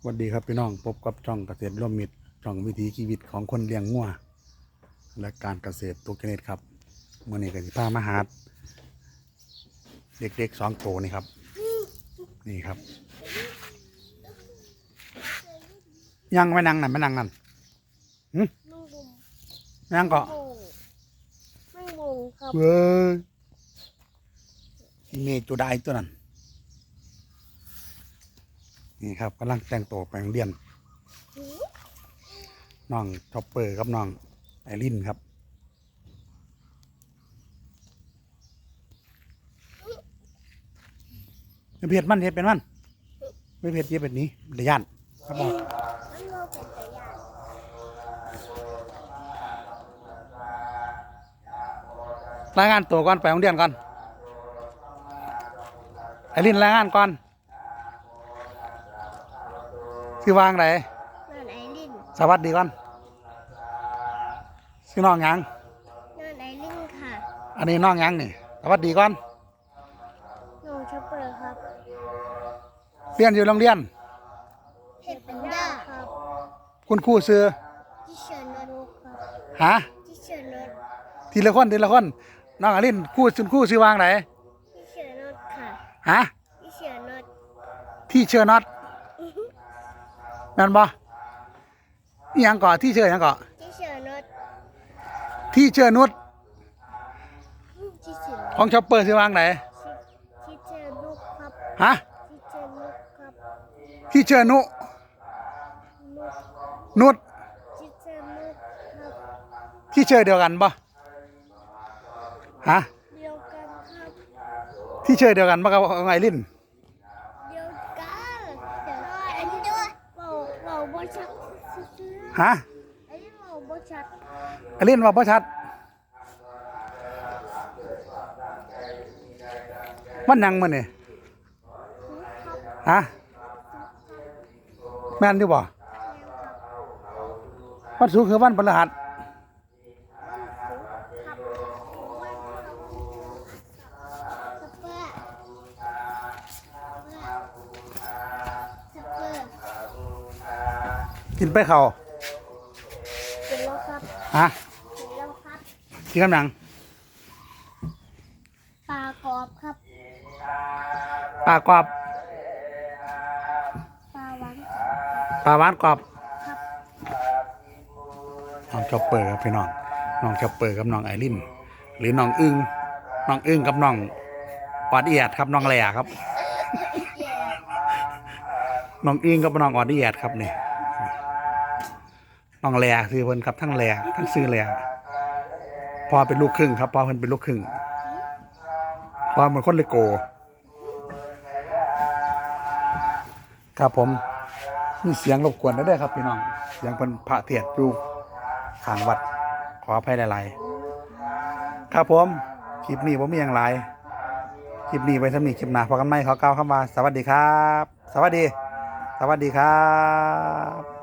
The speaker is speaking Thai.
สวัสดีครับพี่น้องพบกับช่องเกษตรร่วมมิตรช่องวิถีชีวิตของคนเลี้ยงงัวและการเกษตรตัวเกเนตครับเมื่อนี้ก็สิพามาหาเด็กๆสองโตวนี่ครับ นี่ครับ ยังไม่นั่งนั่นไม่นั่งนั่นมึงบุมนั่งก็บุงมึงบุงครับเว้ยอีเมจูได้ตัวนั้น นี่ครับกำลังแต่งตัวไปโรงเรียนน้องท็อปเปอร์กับน้องไอรินครับเผ็ดมันเห็ดเป็นมันไม่เผ็ดเย็บแบบนี้เดียวย่านครับบอกมันโลเป็นตะยานรายงานตัวก่อนไปโรงเรียนก่อนไอรินรายงานก่อน ที่วางไหนนั่นไอลินสวัสดีก่อนชื่อน้องหยังนั่นไอลินค่ะอันนี้น้องหยังนี่สวัสดีก่อนน้องชอปเปอร์ครับเรียนอยู่โรงเรียนเห็ดเป็นด้าครับคุณครูซื้อที่เชิญนกครับฮะที่เชิญนกทีละคนทีละคนน้องอลินครู่คุณครู่ซื้อวางไหนที่เชิญนกค่ะฮะที่เชิญนกที่เชื่อน็อต นั่นบ่อิหยังก่อที่เชื่อหยังก่อที่เชิญนกที่เชื่อนุชที่เชิญของชอปเปอร์ซื้อวางไหนที่เชิญนกครับฮะที่เชิญนกครับที่เชื่อนุนกนุชที่เชิญนกครับที่เชื่อเดียวกันบ่ฮะเดียวกันครับที่เชื่อเดียวกันบ่กับของไอริน เดียวกันเดี๋ยวอันนี้ด้วยเราเราบริชัดซื้อ ฮะอันนี้เราบริชัดไอรินว่าบ่ชัด มันหยังมันนี่ฮะแม่นอยู่บ่วันศุกร์คือวันพฤหัส กินไปเขากินแล้วครับฮะกินแล้วครับกินกำลังปลากรอบครับปลากรอบปลาหวานปลาหวานกรอบครับน้องชอปเปอร์ครับพี่น้องน้องชอปเปอร์กับน้องไอรินหรือน้องอึ้งน้องอึ้งกับน้องออดเอียดครับน้องแหล่ครับน้องอึ้งกับน้องออดเอียดครับนี่ น้องแหล่คือเพิ่นครับทั้งแหล่ทั้งซื้อแหล่พอเป็นลูกครึ่งครับพอเพิ่นเป็นลูกครึ่งพอเหมือนคนเลโก ครับผมมีเสียงรบกวนได้ด้วยครับพี่น้องเสียงเพิ่นพระเทียดอยู่ข้างวัดขออภัยหลายๆครับผมคลิปนี้ผมมีอย่างไรคลิปนี้ไว้สำนีคลิปหน้าพอกันไหมขอก้าวเข้ามาสวัสดีครับ สวัสดี สวัสดีครับ